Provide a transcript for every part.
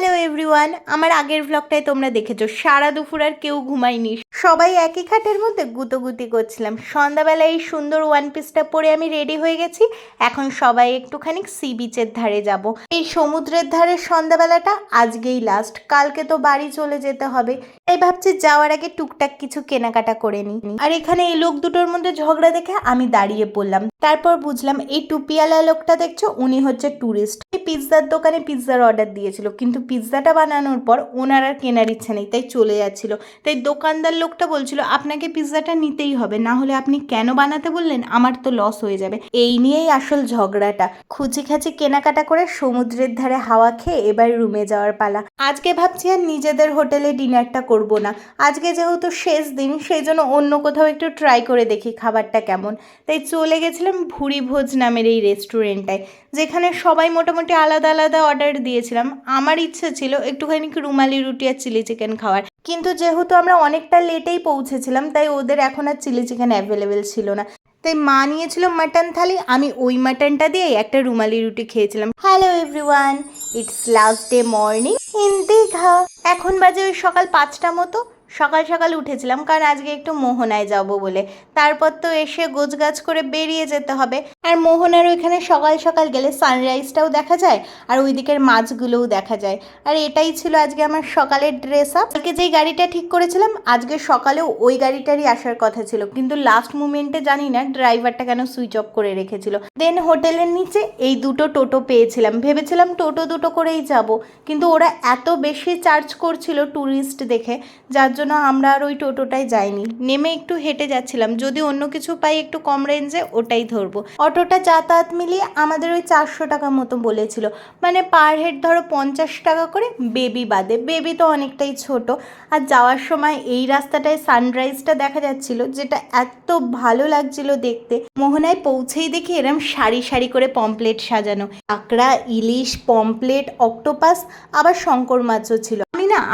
Hello everyone আমার আগের ব্লগটায় তোমরা দেখেছ। সারা দুপুর আর কেউ ঘুমায়নি। সবাই একই খাটের মধ্যে গুতোগুতি করছিলাম। সন্ধ্যাবেলায় এই সুন্দর ওয়ান পিসটা পরে আমি রেডি হয়ে গেছি। এখন সবাই একটুখানি সি বিচের ধারে যাব। এই সমুদ্রের ধারে সন্ধ্যাবেলাটা আজকেই লাস্ট কালকে তো বাড়ি চলে যেতে হবে। এই ভাবছি যাওয়ার আগে টুকটাক কিছু কেনাকাটা করে নিই। আর এখানে এই লোক দুটোর মধ্যে ঝগড়া দেখে আমি দাঁড়িয়ে পড়লাম। তারপর বুঝলাম এই টুপিয়ালা লোকটা দেখছ, উনি হচ্ছে ট্যুরিস্ট পিৎজার দোকানে পিৎজার অর্ডার দিয়েছিল, কিন্তু পিৎজাটা বানানোর পর ওনার আর কেনার ইচ্ছে নেই, তাই চলে যাচ্ছিল। তাই দোকানদার লোকটা বলছিল, আপনাকে পিৎজাটা নিতেই হবে, না হলে আপনি কেন বানাতে বললেন? আমার তো লস হয়ে যাবে। এই নিয়েই আসল ঝগড়াটা। খুচি খাচি কেনাকাটা করে সমুদ্রের ধারে হাওয়া খেয়ে এবার রুমে যাওয়ার পালা। আজকে ভাবছি আর নিজেদের হোটেলে ডিনারটা করব না। আজকে যেহেতু শেষ দিন, সেই জন্য অন্য কোথাও একটু ট্রাই করে দেখি খাবারটা কেমন। তাই চলে গেছিলাম ভুরি ভোজ নামের এই রেস্টুরেন্টটায় যেখানে সবাই মোটামুটি আলাদা আলাদা অর্ডার দিয়েছিলাম। আমার ইচ্ছে ছিল একটুখানি রুমালি রুটি আর চিলি চিকেন খাওয়ার। কিন্তু যেহেতু আমরা অনেকটা লেটেই পৌঁছেছিলাম, তাই ওদের এখন আর চিলি চিকেন অ্যাভেলেবেল ছিল না। তাই মা নিয়েছিল মাটন থালি, আমি ওই মাটনটা দিয়ে একটা রুমালি রুটি খেয়েছিলাম। Hello everyone it's last day morning in Digha. এখন বাজে ওই সকাল পাঁচটা মতো। সকাল সকাল উঠেছিলাম, কারণ আজকে একটু মোহনায় যাব বলে। তারপর তো এসে গোছগাছ করে বেরিয়ে যেতে হবে। আর মোহনার ওইখানে সকাল সকাল গেলে সানরাইজটাও দেখা যায়, আর ওই দিকের মাছগুলোও দেখা যায়। আর এটাই ছিল আজকে আমার সকালের ড্রেস আপ আজকে যেই গাড়িটা ঠিক করেছিলাম, আজকে সকালেও ওই গাড়িটারই আসার কথা ছিল। কিন্তু লাস্ট মুমেন্টে জানি না ড্রাইভারটা কেন সুইচ অফ করে রেখেছিল। দেন হোটেলের নিচে এই দুটো টোটো পেয়েছিলাম। ভেবেছিলাম টোটো দুটো করেই যাব, কিন্তু ওরা এত বেশি চার্জ করছিল ট্যুরিস্ট দেখে, যার জন্য আমরা আর ওই টোটোটাই যাইনি। নেমে একটু হেঁটে যাচ্ছিলাম। যদি অন্য কিছু পাই একটু কম রেঞ্জে ওটাই ধরবো। অটোটা যাতায়াত মিলিয়ে আমাদের ওই চারশো টাকা মতো বলেছিল। মানে পার হেড ধরো পঞ্চাশ টাকা করে বেবি বাদে। বেবি তো অনেকটাই ছোট। আর যাওয়ার সময় এই রাস্তাটায় সানরাইজটা দেখা যাচ্ছিল, যেটা এত ভালো লাগছিল দেখতে। মোহনায় পৌঁছেই দেখি এরম সারি সারি করে পমপ্লেট সাজানো। কাঁকড়া, ইলিশ পমপ্লেট অক্টোপাস আবার শঙ্কর মাছও ছিল।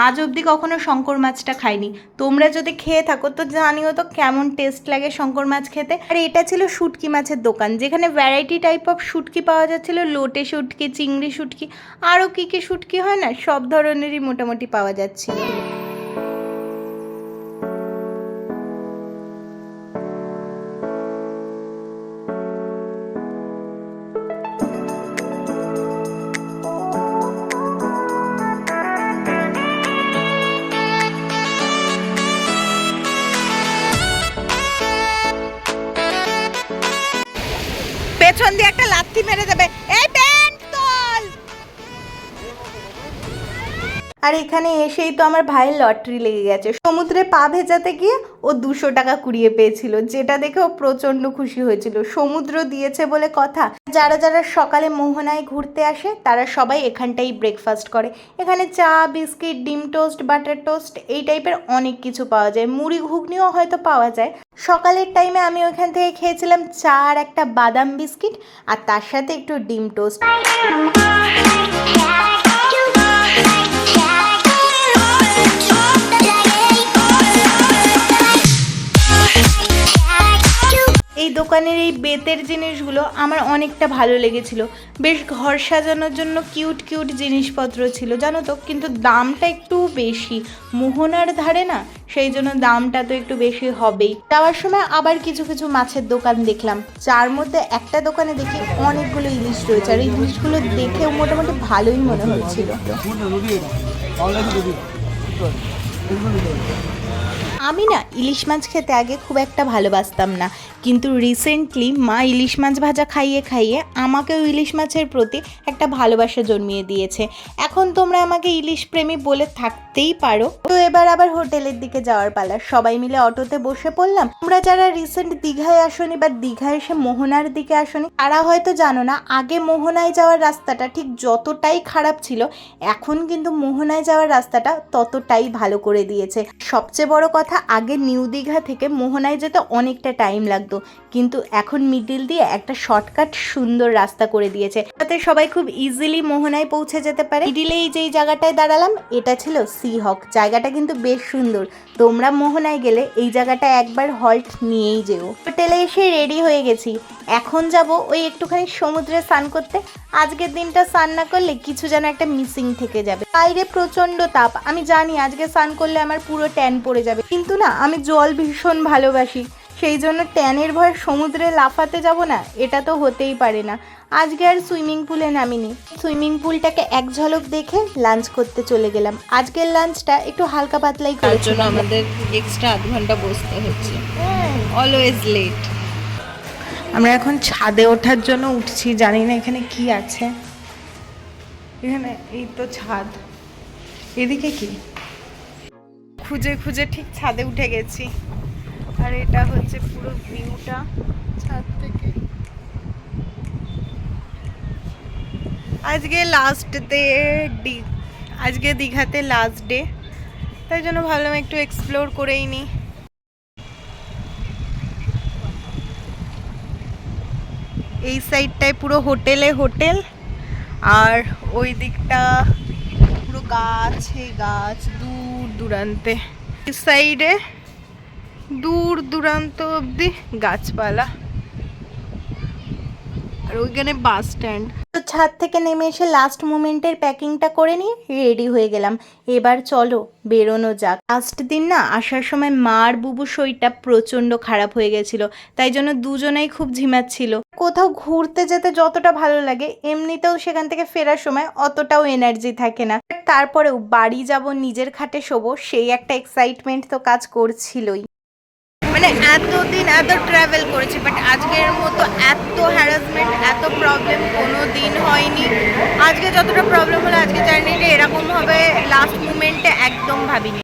আজ অবধি কখনো শঙ্কর মাছটা খাইনি। তোমরা যদি খেয়ে থাকো, তো জানিও তো কেমন টেস্ট লাগে শঙ্কর মাছ খেতে। আর এটা ছিল শুটকি মাছের দোকান, যেখানে ভ্যারাইটি টাইপ অফ শুটকি পাওয়া যাচ্ছিল। লোটে শুটকি, চিংড়ি শুটকি, আরও কী কী শুটকি হয় না, সব ধরনেরই মোটামুটি পাওয়া যাচ্ছিল পেছন দিয়ে একটা লাথি মেরে আর এখানে এসেই তো আমার ভাইয়ের লটারি লেগে গেছে। সমুদ্রে পা ভেজাতে গিয়ে ও দুশো টাকা কুড়িয়ে পেয়েছিল, যেটা দেখে ও প্রচণ্ড খুশি হয়েছিল। সমুদ্র দিয়েছে বলে কথা। যারা যারা সকালে মোহনায় ঘুরতে আসে, তারা সবাই এখানটাই ব্রেকফাস্ট করে। এখানে চা, বিস্কিট, ডিম টোস্ট বাটার টোস্ট এই টাইপের অনেক কিছু পাওয়া যায়। মুড়ি ঘুগনিও হয়তো পাওয়া যায়। সকালের টাইমে আমি ওখান থেকে খেয়েছিলাম চা আর একটা বাদাম বিস্কিট, আর তার সাথে একটু ডিম টোস্ট এই দোকানের এই বেতের জিনিসগুলো আমার অনেকটা ভালো লেগেছিল। বেশ ঘর সাজানোর জন্য কিউট কিউট জিনিসপত্র ছিল, জানো তো? কিন্তু দামটা একটু বেশি। মোহনার ধারে না, সেই জন্য দামটা তো একটু বেশি হবেই। যাওয়ার সময় আবার কিছু কিছু মাছের দোকান দেখলাম। যার মধ্যে একটা দোকানে দেখি অনেকগুলো ইলিশ রয়েছে, আর এই ইলিশগুলো দেখেও মোটামুটি ভালোই মনে হচ্ছিল। আমি না ইলিশ মাছ খেতে আগে খুব একটা ভালোবাসতাম না। কিন্তু রিসেন্টলি মা ইলিশ মাছ ভাজা খাইয়ে খাইয়ে আমাকেও ইলিশ মাছের প্রতি একটা ভালোবাসা জন্মিয়ে দিয়েছে। এখন তোমরা আমাকে ইলিশ প্রেমী বলে থাকতেই পারো। তো এবার আবার হোটেলের দিকে যাওয়ার পালা। সবাই মিলে অটোতে বসে পড়লাম। তোমরা যারা রিসেন্ট দীঘায় আসনি বা দীঘায় এসে মোহনার দিকে আসনি, তারা হয়তো জানো না, আগে মোহনায় যাওয়ার রাস্তাটা ঠিক যতটাই খারাপ ছিল, এখন কিন্তু মোহনায় যাওয়ার রাস্তাটা ততটাই ভালো করে দিয়েছে। সবচেয়ে বড় কথা আগে নিউ দীঘা থেকে মোহনায় যেতে অনেকটা টাইম লাগতো, কিন্তু এখন মিডিল দিয়ে একটা শর্টকাট সুন্দর রাস্তা করে দিয়েছে। যাতে সবাই খুব ইজিলি মোহনায় পৌঁছে যেতে পারে। মিডিলে এই যেই জায়গাটায় দাঁড়ালাম, এটা ছিল সি হক জায়গাটা কিন্তু বেশ সুন্দর। তোমরা মোহনায় গেলে এই জায়গাটা একবার হল্ট নিয়েই যেও। হোটেলে এসে রেডি হয়ে গেছি। এখন যাব ওই একটুখানি সমুদ্রে স্নান করতে। আজকের দিনটা স্নান না করলে কিছু যেন একটা মিসিং থেকে যাবে। বাইরে প্রচণ্ড তাপ। আমি জানি আজকে স্নান করলে আমার পুরো ট্যান পড়ে যাবে। কিন্তু না আমি জল ভীষণ ভালোবাসি। সেই জন্য ট্যানের ভয়ে সমুদ্রে লাফাতে যাব না এটা তো হতেই পারে না। আজকে আর সুইমিং পুলে নামিনি। সুইমিং পুলটাকে এক ঝলক দেখে লাঞ্চ করতে চলে গেলাম। আজকের লাঞ্চটা একটু হালকা পাতলাই করার জন্য আমাদের এক্সট্রা আধ ঘণ্টা বসতে হচ্ছে। অলওয়েজ লেট আমরা এখন ছাদে ওঠার জন্য উঠছি জানি না এখানে কি আছে। এখানে এই তো ছাদ। এদিকে কি? খুঁজে খুঁজে ঠিক ছাদে উঠে গেছি। আর এটা হচ্ছে পুরো ভিউটা। ছাদ থেকে। আজকে লাস্ট ডে ডি আজকে দীঘাতে লাস্ট ডে তাই জন্য ভাবলাম একটু এক্সপ্লোর করেই নিই এই সাইডটায় পুরো হোটেলে হোটেল আর ওই দিকটা পুরো গাছে গাছ দূর। দূরান্তে সাইডে দূর দূরান্ত অব্দি গাছপালা। আর ওইখানে বাস স্ট্যান্ড। ছাদ থেকে নেমে এসে লাস্ট মোমেন্টের প্যাকিংটা করে নিয়ে রেডি হয়ে গেলাম। এবার চলো, বেরোনো যাক। লাস্ট দিন না, আসার সময় মার বুবু শরীরটা প্রচণ্ড খারাপ হয়ে গেছিল, তাই জন্য দুজনেই খুব ঝিমাচ্ছিল। কোথাও ঘুরতে যেতে যতটা ভালো লাগে, এমনিতেও সেখান থেকে ফেরার সময় অতটাও এনার্জি থাকে না। তারপরেও বাড়ি যাব, নিজের খাটে শোবো, সেই একটা এক্সাইটমেন্ট তো কাজ করছিলই। মানে এতদিন এত ট্রাভেল করেছি বাট আজকের মতো এত হ্যারাসমেন্ট এত প্রবলেম কোনো দিন হয়নি। আজকে যতটা প্রবলেম হলো আজকে জার্নিটা এরকম হবে লাস্ট মুমেন্টে একদম ভাবিনি।